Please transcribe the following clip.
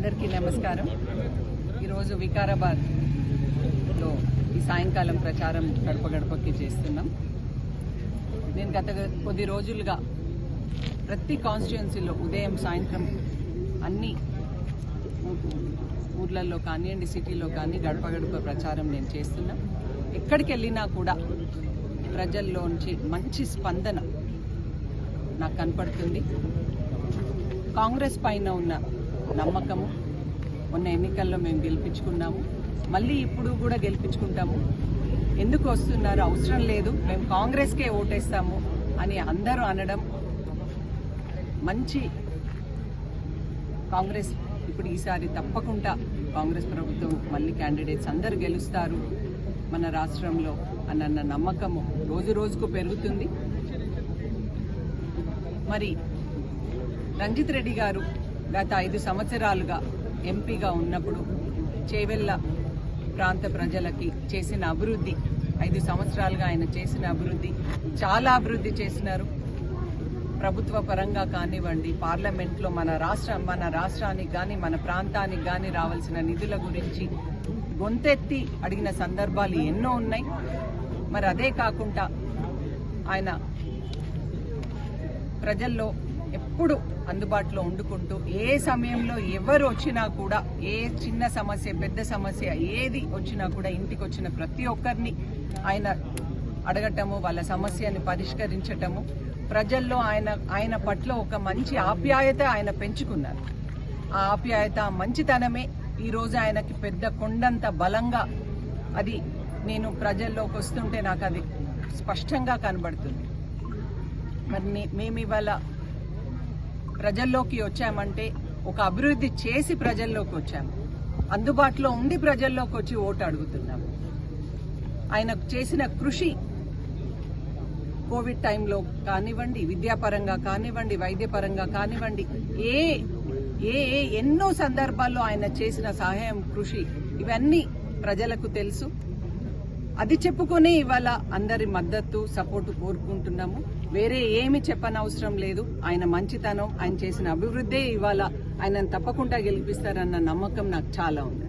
అందరికీ నమస్కారం. ఈరోజు వికారాబాద్లో ఈ సాయంకాలం ప్రచారం గడప గడపకి చేస్తున్నాం. నేను గత కొద్ది రోజులుగా ప్రతి కాన్స్టిట్యున్సీలో ఉదయం సాయంత్రం అన్ని ఊర్లలో కానివ్వండి సిటీలో కానీ గడప గడప ప్రచారం నేను చేస్తున్నా. ఎక్కడికి వెళ్ళినా కూడా ప్రజల్లోంచి మంచి స్పందన నాకు కనపడుతుంది. కాంగ్రెస్ పైన ఉన్న నమ్మకము. మొన్న ఎన్నికల్లో మేము గెలిపించుకున్నాము. మళ్ళీ ఇప్పుడు కూడా గెలిపించుకుంటాము. ఎందుకు వస్తున్నారు? అవసరం లేదు. మేము కాంగ్రెస్కే ఓటేస్తాము అని అందరూ అనడం మంచి కాంగ్రెస్. ఇప్పుడు ఈసారి తప్పకుండా కాంగ్రెస్ ప్రభుత్వం మళ్ళీ క్యాండిడేట్స్ అందరు గెలుస్తారు మన రాష్ట్రంలో అన్న నమ్మకము రోజు రోజుకు పెరుగుతుంది. మరి రంజిత్ రెడ్డి గారు గత ఐదు సంవత్సరాలుగా ఎంపీగా ఉన్నప్పుడు చేవెళ్ళ ప్రాంత ప్రజలకి చేసిన అభివృద్ధి ఐదు సంవత్సరాలుగా ఆయన చేసిన అభివృద్ధి చాలా అభివృద్ధి చేసినారు. ప్రభుత్వ పరంగా కానివ్వండి పార్లమెంట్లో మన రాష్ట్ర మన రాష్ట్రానికి కానీ మన ప్రాంతానికి కానీ రావాల్సిన నిధుల గురించి గొంతెత్తి అడిగిన సందర్భాలు ఎన్నో ఉన్నాయి. మరి అదే కాకుండా ఆయన ప్రజల్లో ఎప్పుడు అందుబాటులో వండుకుంటూ ఏ సమయంలో ఎవరు వచ్చినా కూడా ఏ చిన్న సమస్య పెద్ద సమస్య ఏది వచ్చినా కూడా ఇంటికి వచ్చిన ప్రతి ఒక్కరిని ఆయన అడగటము వాళ్ళ సమస్యని పరిష్కరించటము ప్రజల్లో ఆయన ఆయన పట్ల ఒక మంచి ఆప్యాయత ఆయన పెంచుకున్నారు. ఆ ఆప్యాయత ఆ మంచితనమే ఈరోజు ఆయనకి పెద్ద కొండంత బలంగా అది నేను ప్రజల్లోకి వస్తుంటే నాకు అది స్పష్టంగా కనబడుతుంది. మరి మేము ఇవాళ ప్రజల్లోకి వచ్చామంటే ఒక అభివృద్ధి చేసి ప్రజల్లోకి వచ్చాము అందుబాటులో ఉండి ప్రజల్లోకి వచ్చి ఓటు అడుగుతున్నాము ఆయన చేసిన కృషి కోవిడ్ టైంలో కానివ్వండి విద్యాపరంగా కానివ్వండి వైద్యపరంగా కానివ్వండి ఏ ఏ ఏ ఎన్నో సందర్భాల్లో ఆయన చేసిన సహాయం కృషి ఇవన్నీ ప్రజలకు తెలుసు. అది చెప్పుకొని ఇవాళ అందరి మద్దతు సపోర్టు కోరుకుంటున్నాము. వేరే ఏమి చెప్పనవసరం లేదు. ఆయన మంచితనం ఆయన చేసిన అభివృద్ధే ఇవాళ ఆయనను తప్పకుండా గెలిపిస్తారన్న నమ్మకం నాకు చాలా ఉంది.